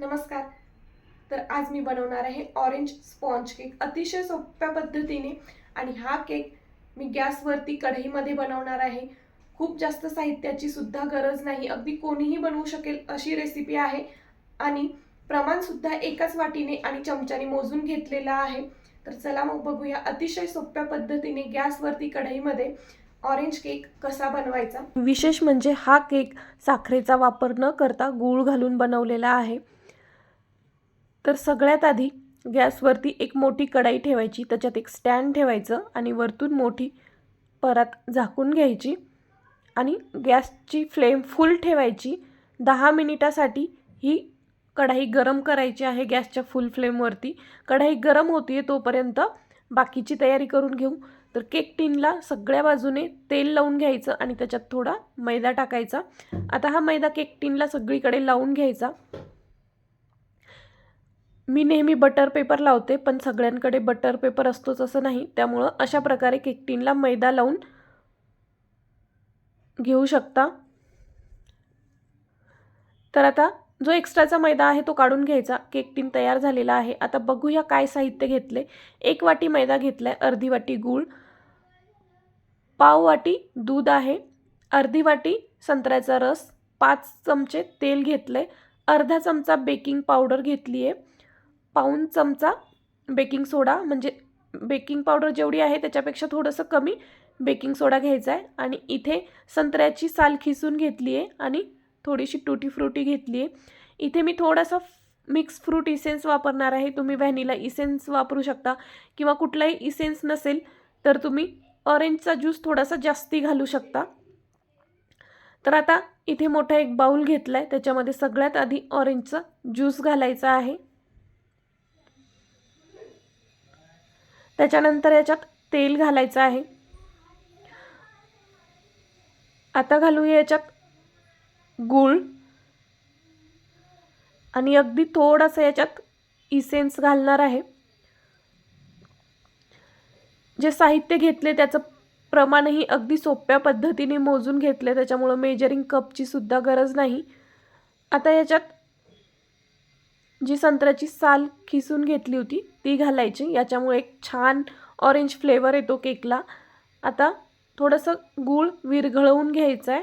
नमस्कार. तर आज मी बनवणार आहे ऑरेंज स्पॉन्ज केक अतिशय सोप्या पद्धतीने आणि हा केक मी गॅसवरती कढईमध्ये बनवणार आहे. खूप जास्त साहित्याची सुद्धा गरज नाही. अगदी कोणीही बनवू शकेल अशी रेसिपी आहे. आणि प्रमाणसुद्धा एकाच वाटीने आणि चमच्याने मोजून घेतलेलं आहे. तर चला मग बघूया अतिशय सोप्या पद्धतीने गॅसवरती कढईमध्ये ऑरेंज केक कसा बनवायचा. विशेष म्हणजे हा केक साखरेचा वापर न करता गूळ घालून बनवलेला आहे. तर सगळ्यात आधी गॅसवरती एक मोठी कढाई ठेवायची त्याच्यात एक स्टँड ठेवायचं आणि वरतून मोठी परात झाकून घ्यायची आणि गॅसची फ्लेम फुल ठेवायची. दहा मिनिटासाठी ही कढाई गरम करायची आहे गॅसच्या फुल फ्लेमवरती. कढाई गरम होती तोपर्यंत बाकीची तयारी करून घेऊ. तर केक टिनला सगळ्या बाजूने तेल लावून घ्यायचं आणि त्याच्यात थोडा मैदा टाकायचा. आता हा मैदा केक टिनला सगळीकडे लावून घ्यायचा. मी नेहमी बटर पेपर लावते पण सगळ्यांकडे बटर पेपर असतोच असं नाही. त्यामुळं अशा प्रकारे केक टीनला मैदा लावून घेऊ शकता. तर आता जो एक्स्ट्राचा मैदा आहे तो काढून घ्यायचा. केक टीन तयार झालेला आहे. आता बघूया काय साहित्य घेतले एक वाटी मैदा घेतला आहे अर्धी वाटी गूळ पाव वाटी दूध आहे अर्धी वाटी संत्र्याचा रस पाच चमचे तेल घेतलं आहे अर्धा चमचा बेकिंग पावडर घेतली आहे पाऊण चमचा बेकिंग सोडा म्हणजे बेकिंग पावडर जेवढी आहे त्याच्यापेक्षा थोडंसं कमी बेकिंग सोडा घ्यायचा आहे. आणि इथे संत्र्याची साल खिसून घेतली आहे आणि थोडीशी टुटी फ्रुटी घेतली आहे. इथे मी थोडासा मिक्स फ्रूट इसेन्स वापरणार आहे. तुम्ही व्हॅनिला इसेन्स वापरू शकता किंवा कुठलाही इसेन्स नसेल तर तुम्ही ऑरेंजचा ज्यूस थोडासा जास्ती घालू शकता. तर आता इथे मोठा एक बाऊल घेतला आहे त्याच्यामध्ये सगळ्यात आधी ऑरेंजचा ज्यूस घालायचा आहे. त्याच्यानंतर याच्यात तेल घालायचं आहे. आता घालूया याच्यात गूळ. आणि अगदी थोडंसं याच्यात इसेन्स घालणार आहे. जे साहित्य घेतले त्याचं प्रमाणही अगदी सोप्या पद्धतीने मोजून घेतले त्याच्यामुळं मेजरिंग कपची सुद्धा गरज नाही. आता याच्यात जी संत्र्याची साल खिसून घेतली होती ती घालायची. याच्यामुळे एक छान ऑरेंज फ्लेवर येतो केकला. आता थोडंसं गूळ विरघळवून घ्यायचं आहे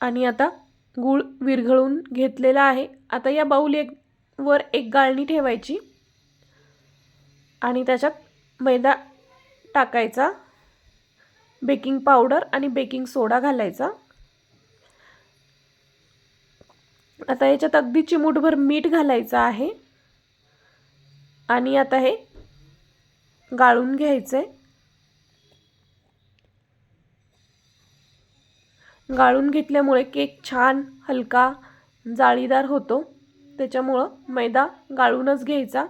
आणि आता गूळ विरघळून घेतलेला आहे. आता या बाऊल एक वर एक गाळणी ठेवायची. आणि त्याच्यात मैदा टाकायचा. बेकिंग पावडर आणि बेकिंग सोडा घालायचा. आता याच्यात अगदी चिमूटभर मीठ घालायचं आहे. आणि आता हे गाळून घ्यायचं आहे गाळून घेतल्यामुळे केक छान हलका जाळीदार होतो. त्याच्यामुळं मैदा गाळूनच घ्यायचा.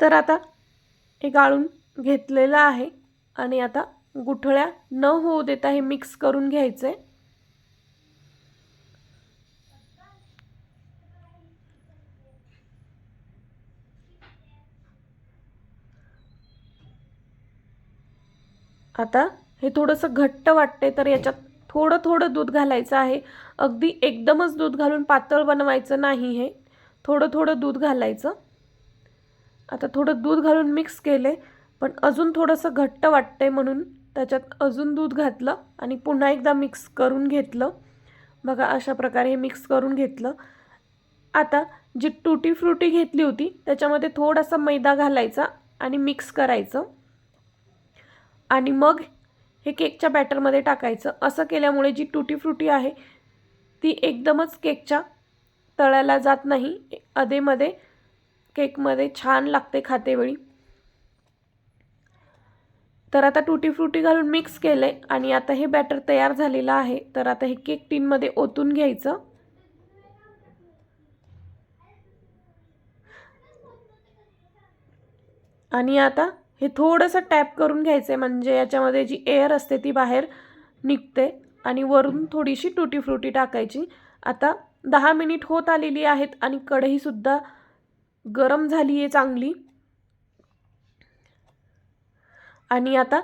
तर आता हे गाळून घेतलेलं आहे. आणि आता गुठळ्या न होऊ देता हे मिक्स करून घ्यायचं. आहे आता हे थोडंसं घट्ट वाटते तर याच्यात थोडं थोडं दूध घालायचं आहे. अगदी एकदमच दूध घालून पातळ बनवायचं नाही हे. थोडं थोडं दूध घालायचं. आता थोडं दूध घालून मिक्स केले पण अजून थोडंसं घट्ट वाटतंय म्हणून त्याच्यात अजून दूध घातलं आणि पुन्हा एकदा मिक्स करून घेतलं. बघा अशा प्रकारे हे मिक्स करून घेतलं. आता जी टुटी फ्रुटी घेतली होती त्याच्यामध्ये थोडासा मैदा घालायचा आणि मिक्स करायचं. आणि मग हे केकच्या बॅटरमध्ये टाकायचं. असं केल्यामुळे जी टुटी फ्रुटी आहे ती एकदमच केकच्या तळ्याला जात नाही. अधेमध्ये केकमध्ये छान लागते खातेवेळी. तर आता टुटी फ्रुटी घालून मिक्स केलं आहे आणि आता हे बॅटर तयार झालेलं आहे. तर आता हे केक टीनमध्ये ओतून घ्यायचं. आणि आता हे थोडंसं टॅप करून घ्यायचं आहे म्हणजे याच्यामध्ये जी एअर असते ती बाहेर निघते आणि वरून थोडीशी टुटी फ्रुटी टाकायची. आता दहा मिनिट होत आलेली आहेत आणि कढईसुद्धा गरम झाली आहे चांगली. आणि आता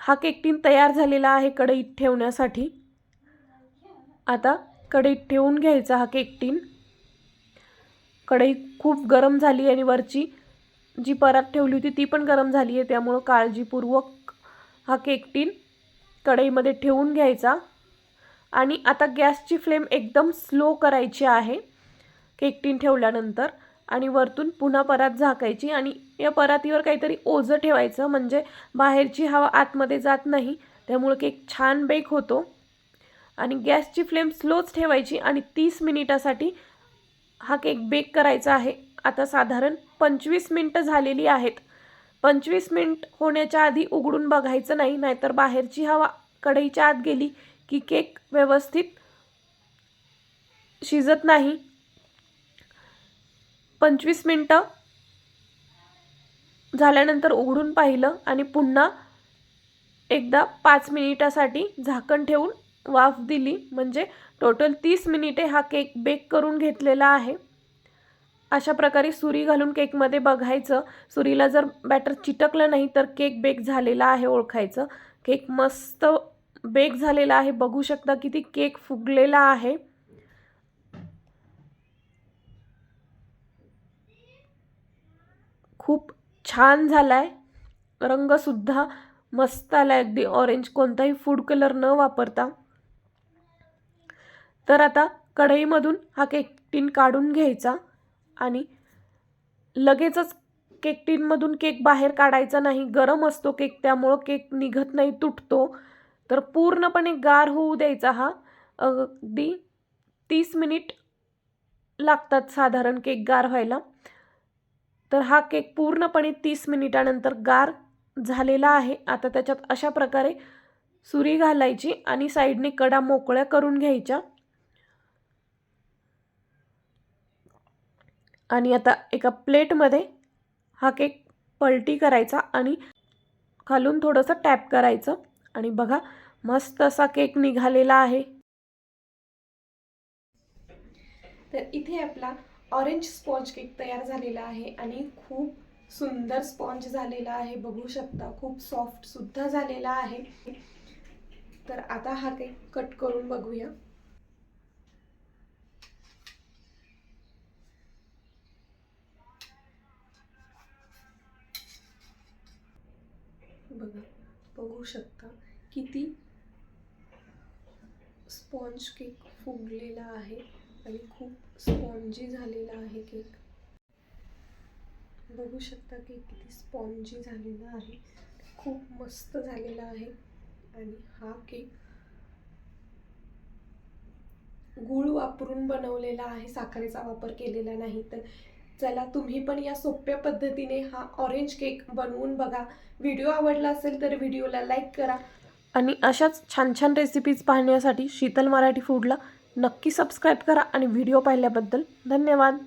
हा केक टीन तयार झालेला आहे कढईत ठेवण्यासाठी. आता कढईत ठेवून घ्यायचा हा केक टीन कढई खूप गरम झाली आणि वरची जी परात ठेवली होती ती पण गरम झाली आहे त्यामुळं काळजीपूर्वक हा केक टीन कढईमध्ये ठेवून घ्यायचा. आणि आता गॅसची फ्लेम एकदम स्लो करायची आहे केक टीन ठेवल्यानंतर. आणि वरतून पुन्हा परात झाकायची आणि या परातीवर काहीतरी ओझं ठेवायचं. म्हणजे बाहेरची हवा आतमध्ये जात नाही. त्यामुळं केक छान बेक होतो. आणि गॅसची फ्लेम स्लोच ठेवायची आणि तीस मिनिटासाठी हा केक बेक करायचा आहे. आता साधारण पंचवीस मिनटं झालेली आहेत. पंचवीस मिनिट होण्याच्या आधी उघडून बघायचं नाही. नाहीतर बाहेरची हवा कढईच्या आत गेली की केक व्यवस्थित शिजत नाही. पंचवीस मिनटं झाल्यानंतर उघडून पाहिलं आणि पुन्हा एकदा पाच मिनिटासाठी झाकण ठेवून वाफ दिली. म्हणजे टोटल तीस मिनिटे हा केक बेक करून घेतलेला आहे. अशा प्रकारे सुरी घालून केकमध्ये बघायचं. सुरीला जर बॅटर चिटकलं नाही तर केक बेक झालेला आहे ओळखायचं. केक मस्त बेक झालेला आहे. बघू शकता किती केक फुगलेला आहे. खूप छान झाला आहे रंगसुद्धा मस्त आला आहे अगदी. ऑरेंज कोणताही फूड कलर न वापरता. तर आता कढईमधून हा केक टीन काढून घ्यायचा आणि लगेचच केक टीनमधून केक बाहेर काढायचा नाही. गरम असतो केक त्यामुळं केक निघत नाही तुटतो. तर पूर्णपणे गार होऊ द्यायचा हा. अगदी तीस मिनिट लागतात साधारण केक गार व्हायला. तर हा केक पूर्णपणे तीस मिनिटानंतर गार झालेला आहे. आता त्याच्यात अशा प्रकारे सुरी घालायची आणि साईडने कडा मोकळ्या करून घ्यायच्या. आणि आता एका प्लेटमध्ये हा केक पलटी करायचा आणि खालून थोडंसं टॅप करायचं. आणि बघा मस्त असा केक निघालेला आहे. तर इथे आपला ऑरेंज स्पॉन्ज केक तयार झालेला आहे आणि खूप सुंदर स्पॉन्ज झालेला आहे बघू शकता. खूप सॉफ्ट सुद्धा झालेला आहे. तर आता हा केक कट करून बघूया. बघा बघू शकता किती स्पॉन्ज केक फुगलेला आहे. आणि खूप स्पॉन्जी झालेला आहे केक. बघू शकता की किती स्पॉन्जी झालेला आहे. खूप मस्त झालेला आहे. आणि हा केक गूळ वापरून बनवलेला आहे. साखरेचा वापर केलेला नाही तर. चला तुम्ही पण या सोप्या पद्धतीने हा ऑरेंज केक बनवून बघा. व्हिडिओ आवडला असेल तर व्हिडिओला लाईक करा. आणि अशाच छान छान रेसिपीज पाहण्यासाठी शीतल मराठी फूडला नक्की सबस्क्राईब करा आणि व्हिडिओ पाहिल्याबद्दल धन्यवाद.